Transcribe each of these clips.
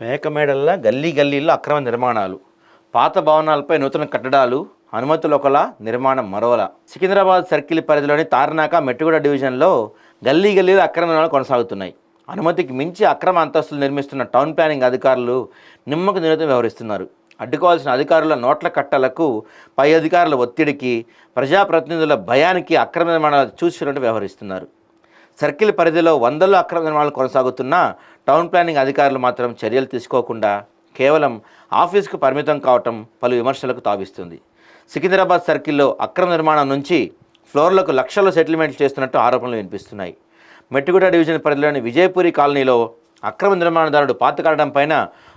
మేకమేడల్లా గల్లీ గల్లీల్లో అక్రమ నిర్మాణాలు పాత భవనాలపై నూతన కట్టడాలు అనుమతులు ఒకలా నిర్మాణం మరోలా. సికింద్రాబాద్ సర్కిల్ పరిధిలోని తార్నాక మెట్టుగూడ డివిజన్లో గల్లీ గల్లీలో అక్రమ నిర్మాణాలు కొనసాగుతున్నాయి. అనుమతికి మించి అక్రమ అంతస్తులు నిర్మిస్తున్న టౌన్ ప్లానింగ్ అధికారులు నిమ్మకు నిరంతరం వ్యవహరిస్తున్నారు. అడ్డుకోవాల్సిన అధికారుల నోట్ల కట్టలకు పై అధికారుల ఒత్తిడికి ప్రజాప్రతినిధుల భయానికి అక్రమ నిర్మాణాలు చూసినట్టు వ్యవహరిస్తున్నారు. సర్కిల్ పరిధిలో వందల్లో అక్రమ నిర్మాణాలు కొనసాగుతున్నా టౌన్ ప్లానింగ్ అధికారులు మాత్రం చర్యలు తీసుకోకుండా కేవలం ఆఫీస్కు పరిమితం కావటం పలు విమర్శలకు తావిస్తుంది. సికింద్రాబాద్ సర్కిల్లో అక్రమ నిర్మాణం నుంచి ఫ్లోర్లకు లక్షల్లో సెటిల్మెంట్లు చేస్తున్నట్టు ఆరోపణలు వినిపిస్తున్నాయి. మెట్టుగూడ డివిజన్ పరిధిలోని విజయపురి కాలనీలో అక్రమ నిర్మాణదారుడు పాతకాడడం పైన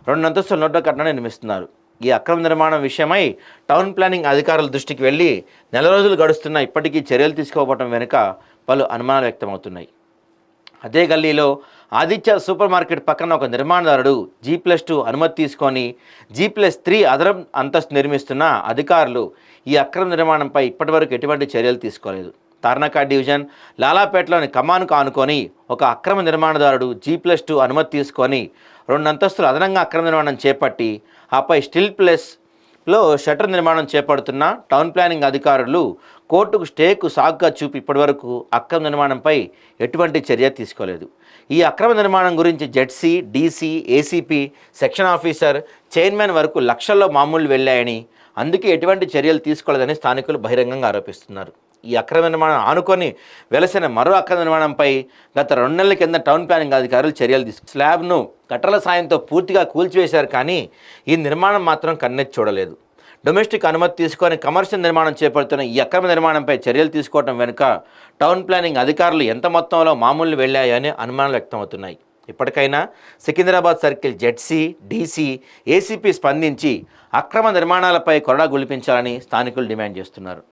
రెండు అంతస్తుల నోట్ల కట్టడం నిర్మిస్తున్నారు. ఈ అక్రమ నిర్మాణం విషయమై టౌన్ ప్లానింగ్ అధికారుల దృష్టికి వెళ్ళి నెల రోజులు గడుస్తున్న ఇప్పటికీ చర్యలు తీసుకోకపోవడం వెనుక పలు అనుమానాలు వ్యక్తమవుతున్నాయి. అదే గల్లీలో ఆదిత్య సూపర్ మార్కెట్ పక్కన ఒక నిర్మాణదారుడు జీ ప్లస్ టూ అనుమతి తీసుకొని జీ ప్లస్ త్రీ అదనం అంతస్తు నిర్మిస్తున్న అధికారులు ఈ అక్రమ నిర్మాణంపై ఇప్పటివరకు ఎటువంటి చర్యలు తీసుకోలేదు. తార్నకాడ్ డివిజన్ లాలాపేటలోని కమాన్కు ఆనుకొని ఒక అక్రమ నిర్మాణదారుడు జీ ప్లస్ టూ అనుమతి తీసుకొని రెండు అంతస్తులు అదనంగా అక్రమ నిర్మాణం చేపట్టి ఆపై స్టిల్ ప్లస్లో నిర్మాణం చేపడుతున్న టౌన్ ప్లానింగ్ అధికారులు కోర్టుకు స్టేకు సాగుగా చూపి ఇప్పటివరకు అక్రమ నిర్మాణంపై ఎటువంటి చర్య తీసుకోలేదు. ఈ అక్రమ నిర్మాణం గురించి ZC DC ACP section officer chairman వరకు లక్షల్లో మామూలు వెళ్ళాయని అందుకే ఎటువంటి చర్యలు తీసుకోలేదని స్థానికులు బహిరంగంగా ఆరోపిస్తున్నారు. ఈ అక్రమ నిర్మాణం ఆనుకొని వెలసిన మరో అక్రమ నిర్మాణంపై గత రెండు నెలల కింద టౌన్ ప్లానింగ్ అధికారులు చర్యలు తీసుకు స్లాబ్ను కట్టల సాయంతో పూర్తిగా కూల్చివేశారు కానీ ఈ నిర్మాణం మాత్రం కన్నెత్తి చూడలేదు. డొమెస్టిక్ అనుమతి తీసుకొని కమర్షియల్ నిర్మాణం చేపడుతున్న ఈ అక్రమ నిర్మాణంపై చర్యలు తీసుకోవడం వెనుక టౌన్ ప్లానింగ్ అధికారులు ఎంత మొత్తంలో మామూలు వెళ్ళాయని అనుమానాలు వ్యక్తమవుతున్నాయి. ఇప్పటికైనా Secunderabad circle ZC DC ACP స్పందించి అక్రమ నిర్మాణాలపై కొరడా గులిపించాలని స్థానికులు డిమాండ్ చేస్తున్నారు.